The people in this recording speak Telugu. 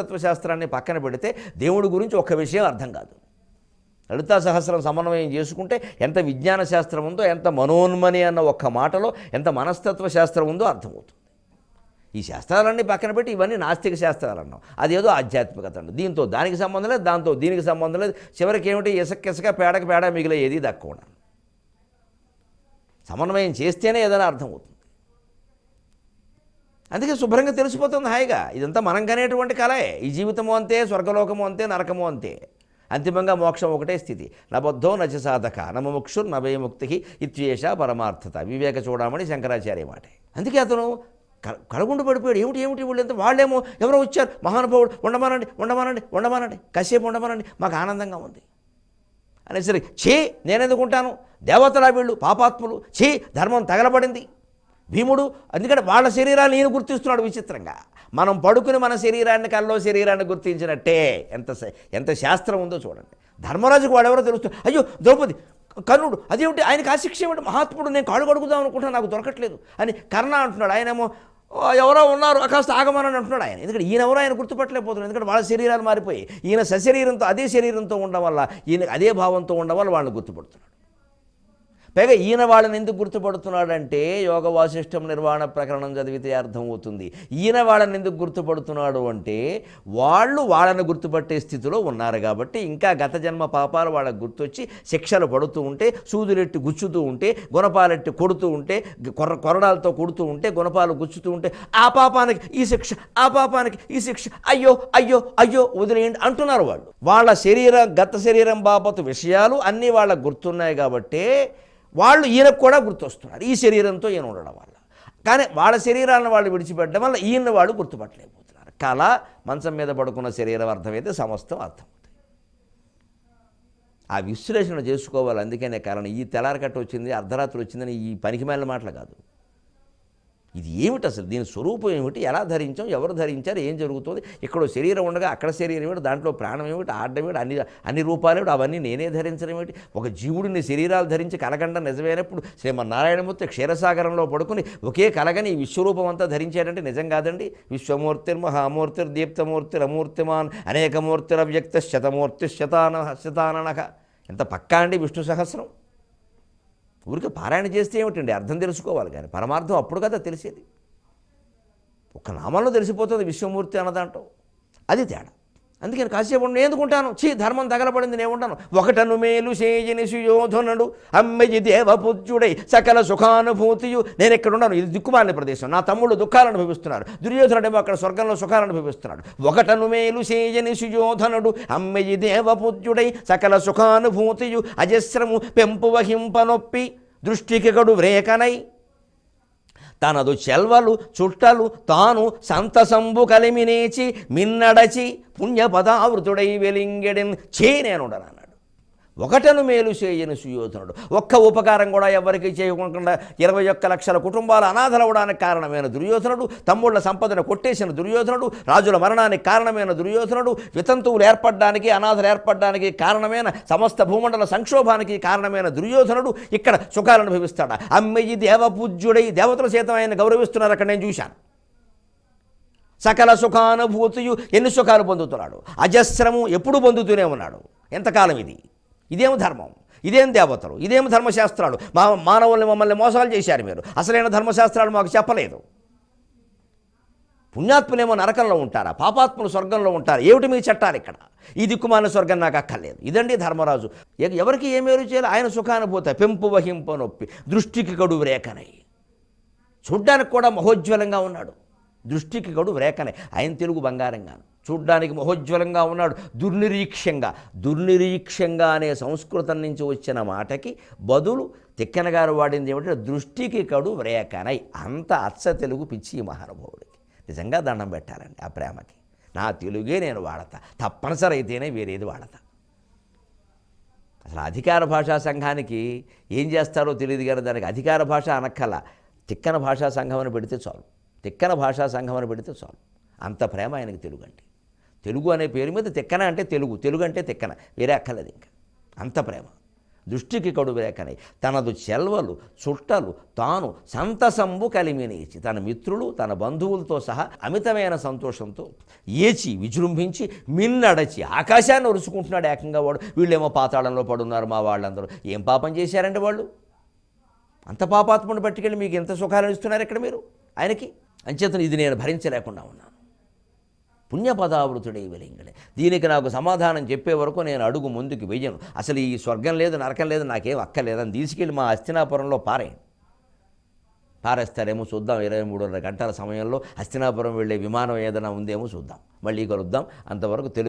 తత్వశాస్త్రాన్ని పక్కన పెడితే దేవుడి గురించి ఒక్క విషయం అర్థం కాదు. లలితా సహస్రం సమన్వయం చేసుకుంటే ఎంత విజ్ఞాన శాస్త్రం ఉందో ఎంత మనోన్మని అన్న ఒక్క మాటలో ఎంత మనస్తత్వ శాస్త్రం ఉందో అర్థమవుతుంది. ఈ శాస్త్రాలన్నీ పక్కన పెట్టి ఇవన్నీ నాస్తిక శాస్త్రాలు అన్నాం అదేదో ఆధ్యాత్మికత అండి దీంతో దానికి సంబంధం లేదు దాంతో దీనికి సంబంధం లేదు. చివరికి ఏమిటి? ఇసక్కిసక పేడకి పేడ మిగిలే ఏది దక్కువ సమన్వయం చేస్తేనే ఏదైనా అర్థమవుతుంది. అందుకే శుభ్రంగా తెలిసిపోతుంది హాయిగా. ఇదంతా మనం కనేటువంటి కలే ఈ జీవితము అంతే స్వర్గలోకము అంతే నరకము అంతే. అంతిమంగా మోక్షం ఒకటే స్థితి. నబద్ధో నచ సాధక నమముక్షుర్ నభయముక్తి ఇత్యేష పరమార్థత. వివేక చూడమని శంకరాచార్య మాట. అందుకే అతను క- కడుగుండు పడిపోయాడు. ఏమిటి ఏమిటి వీళ్ళు ఎంత వాళ్ళేమో ఎవరో వచ్చారు. మహానుభావుడు ఉండమానండి ఉండమానండి ఉండమానండి. కాసేపు ఉండమానండి. మాకు ఆనందంగా ఉంది. అనేసరికి ఛీ నేనెందుకుంటాను? దేవతలా వీళ్ళు పాపాత్ములు. ఛీ ధర్మం తగలబడింది. భీముడు ఎందుకంటే వాళ్ళ శరీరాన్ని ఈయన గుర్తిస్తున్నాడు విచిత్రంగా. మనం పడుకుని మన శరీరాన్ని కల్లో శరీరాన్ని గుర్తించినట్టే ఎంత ఎంత శాస్త్రం ఉందో చూడండి. ధర్మరాజుకు వాడెవరో తెలుస్తుంది. అయ్యో ద్రౌపది కర్ణుడు అదేమిటి? ఆయనకి ఆశిక్ష ఏమిటి? మహాత్ముడు నేను కాళ్ళు కడుగుదాం అనుకుంటున్నా నాకు దొరకట్లేదు అని కర్ణ అంటున్నాడు. ఆయనేమో ఎవరో ఉన్నారు కాస్త ఆగమనని అంటున్నాడు ఆయన. ఎందుకంటే ఈయన ఎవరో ఆయన గుర్తుపట్టలేకపోతున్నాడు ఎందుకంటే వాళ్ళ శరీరాలు మారిపోయి ఈయన సశరీరంతో అదే శరీరంతో ఉండడం వల్ల ఈయన అదే భావంతో ఉండడం వల్ల వాళ్ళని గుర్తుపడుతున్నాడు. పైగా ఈయన వాళ్ళని ఎందుకు గుర్తుపడుతున్నాడంటే యోగ వాసిష్టం నిర్వహణ ప్రకరణం చదివితే అర్థమవుతుంది. ఈయన వాళ్ళని ఎందుకు గుర్తుపడుతున్నాడు అంటే వాళ్ళు వాళ్ళని గుర్తుపట్టే స్థితిలో ఉన్నారు కాబట్టి ఇంకా గత జన్మ పాపాలు వాళ్ళకు గుర్తొచ్చి శిక్షలు పడుతూ ఉంటే సూదులెట్టి గుచ్చుతూ ఉంటే గుణపాలెట్టి కొడుతూ ఉంటే కొర కొరడాలతో కొడుతూ ఉంటే గుణపాలు గుచ్చుతూ ఉంటే ఆ పాపానికి ఈ శిక్ష ఆ పాపానికి ఈ శిక్ష అయ్యో అయ్యో అయ్యో వదిలేయండి అంటున్నారు వాళ్ళు. వాళ్ళ శరీరం గత శరీరం బాపతు విషయాలు అన్నీ వాళ్ళకు గుర్తున్నాయి కాబట్టే వాళ్ళు ఈయనకు కూడా గుర్తొస్తున్నారు. ఈ శరీరంతో ఈయన ఉండడం వల్ల. కానీ వాళ్ళ శరీరాలను వాళ్ళు విడిచిపెట్టడం వల్ల ఈయన వాళ్ళు గుర్తుపట్టలేకపోతున్నారు. కళ మంచం మీద పడుకున్న శరీరం అర్థమైతే సమస్తం అర్థమవుతుంది. ఆ విశ్లేషణ చేసుకోవాలి. అందుకనే కారణం ఈ తెల్లారకట్ట వచ్చింది అర్ధరాత్రి వచ్చిందని ఈ పనికి మాటలు కాదు. ఇది ఏమిటి అసలు? దీని స్వరూపం ఏమిటి? ఎలా ధరించాం? ఎవరు ధరించారు? ఏం జరుగుతుంది? ఇక్కడ శరీరం ఉండగా అక్కడ శరీరం ఏమిటి? దాంట్లో ప్రాణం ఏమిటి? ఆడడం ఏమిటి? అన్ని అన్ని రూపాలు ఏమిటి? అవన్నీ నేనే ధరించడం ఏమిటి? ఒక జీవుడిని శరీరాలు ధరించి కలగండ నిజమైనప్పుడు శ్రీమన్నారాయణమూర్తి క్షీరసాగరంలో పడుకుని ఒకే కలగని విశ్వరూపం అంతా ధరించాడంటే నిజం కాదండి. విశ్వమూర్తిర్ మహామూర్తిర్ దీప్తమూర్తిర్ అమూర్తిమాన్ అనేకమూర్తిర్ అవ్యక్త శతమూర్తి శతాన శతాననక ఎంత పక్కా అండి విష్ణు సహస్రం? ఊరికి పారాయణ చేస్తే ఏమిటండి? అర్థం తెలుసుకోవాలి కానీ పరమార్థం అప్పుడు కదా తెలిసేది. ఒక నామంలో తెలిసిపోతుంది విశ్వమూర్తి అన్నదంటో అది తేడా. అందుకని కాసేపు ఎందుకుంటాను చీ ధర్మం తగలబడింది నేను ఉంటాను ఒకటను మేలు సేజని సుయోధనుడు అమ్మజి దేవపుత్రుడై సకల సుఖానుభూతియు. నేను ఎక్కడ ఉన్నాను ఇది దిక్కుమాలిన ప్రదేశం. నా తమ్ముడు దుఃఖాలను అనుభవిస్తున్నారు. దుర్యోధనుడేమో అక్కడ స్వర్గంలో సుఖాలను అనుభవిస్తున్నాడు. ఒకటను మేలు సేజని సుయోధనుడు అమ్మజి దేవపుత్రుడై సకల సుఖానుభూతియు అజస్రము పెంపు వహింపనొప్పి దృష్టికి కడు వ్రేకనై. తనదు చెల్వలు చుట్టలు తాను సంతసంబు కలిమినేచి మిన్నడచి పుణ్యపదావృతుడై వెలింగెడిన్ చే ఒకటను మేలు చేయని సుయోధనుడు. ఒక్క ఉపకారం కూడా ఎవరికి చేయకుండా ఇరవై ఒక్క లక్షల కుటుంబాలు అనాథలవడానికి కారణమైన దుర్యోధనుడు తమ్ముళ్ళ సంపదను కొట్టేసిన దుర్యోధనుడు రాజుల మరణానికి కారణమైన దుర్యోధనుడు వితంతువులు ఏర్పడడానికి అనాథలు ఏర్పడడానికి కారణమైన సమస్త భూమండల సంక్షోభానికి కారణమైన దుర్యోధనుడు ఇక్కడ సుఖాలను అనుభవిస్తాడు? అమ్మయ్యి దేవపూజ్యుడై దేవతల చేత ఆయన గౌరవిస్తున్నారు? అక్కడ నేను చూశాను. సకల సుఖానుభూతియు ఎన్ని సుఖాలు పొందుతున్నాడు? అజస్రము ఎప్పుడు పొందుతూనే ఉన్నాడు? ఎంతకాలం ఇది? ఇదేం ధర్మం? ఇదేం దేవతలు? ఇదేం ధర్మశాస్త్రాలు? మా మానవుల్ని మమ్మల్ని మోసాలు చేశారు మీరు. అసలైన ధర్మశాస్త్రాలు మాకు చెప్పలేదు. పుణ్యాత్ములేమో నరకంలో ఉంటారా? పాపాత్ములు స్వర్గంలో ఉంటారా? ఏమిటి మీ చట్టాలు ఇక్కడ? ఈ దిక్కుమాన స్వర్గం నాకు అక్కర్లేదు. ఇదండి ధర్మరాజు. ఎవరికి ఏ మేలు చేయాలి? ఆయన సుఖానుభూత పెంపు వహింప నొప్పి దృష్టికి కడు రేఖనై చూడ్డానికి కూడా మహోజ్వలంగా ఉన్నాడు. దృష్టికి గడు రేఖనే. ఆయన తెలుగు బంగారంగాను చూడ్డానికి మహోజ్వలంగా ఉన్నాడు. దుర్నిరీక్ష్యంగా దుర్నిరీక్ష్యంగా అనే సంస్కృతం నుంచి వచ్చిన మాటకి బదులు తిక్కన గారు వాడింది ఏమిటంటే దృష్టికి కడు రేఖనై. అంత అచ్చ తెలుగు పిచ్చి మహానుభావుడికి. నిజంగా దండం పెట్టాలండి ఆ ప్రేమకి. నా తెలుగే నేను వాడతా. తప్పనిసరి అయితేనే వేరేది వాడతా. అసలు అధికార భాషా సంఘానికి ఏం చేస్తారో తెలియదు కానీ దానికి అధికార భాష అనక్కల. తిక్కన భాషా సంఘం అని పెడితే చాలు. తిక్కన భాషా సంఘం అని పెడితే చాలు. అంత ప్రేమ ఆయనకి తెలుగు అంటే తెలుగు అనే పేరు మీద తిక్కన అంటే తెలుగు. తెలుగు అంటే తిక్కన. వేరే అక్కర్లేదు ఇంకా. అంత ప్రేమ. దృష్టికి కడువేకనై తనదు చెల్వలు చుట్టలు తాను సంతసంబు కలిమినేచి తన మిత్రులు తన బంధువులతో సహా అమితమైన సంతోషంతో ఏచి విజృంభించి మిన్నడచి ఆకాశాన్ని ఒరుచుకుంటున్నాడు ఏకంగా వాడు. వీళ్ళేమో పాతాళంలో పడున్నారు మా వాళ్ళందరూ. ఏం పాపం చేశారంటే వాళ్ళు? అంత పాపాత్ముని పట్టుకెళ్ళి మీకు ఎంత సుఖాలను ఇస్తున్నారు ఇక్కడ మీరు? ఆయనకి? అంచేతను ఇది నేను భరించలేకుండా ఉన్నాను. పుణ్యపదావృతుడే వెలింగడే దీనికి నాకు సమాధానం చెప్పే వరకు నేను అడుగు ముందుకు వెయ్యను అసలు ఈ స్వర్గం లేదు నరకం లేదు నాకేం అక్కర్లేదని తీసుకెళ్ళి మా హస్తినాపురంలో పారేయండి పారేస్తారేమో చూద్దాం ఇరవై మూడున్నర గంటల సమయంలో హస్తినాపురం వెళ్ళే విమానం ఏదైనా ఉందేమో చూద్దాం. మళ్ళీ కలుద్దాం. అంతవరకు తెలుగు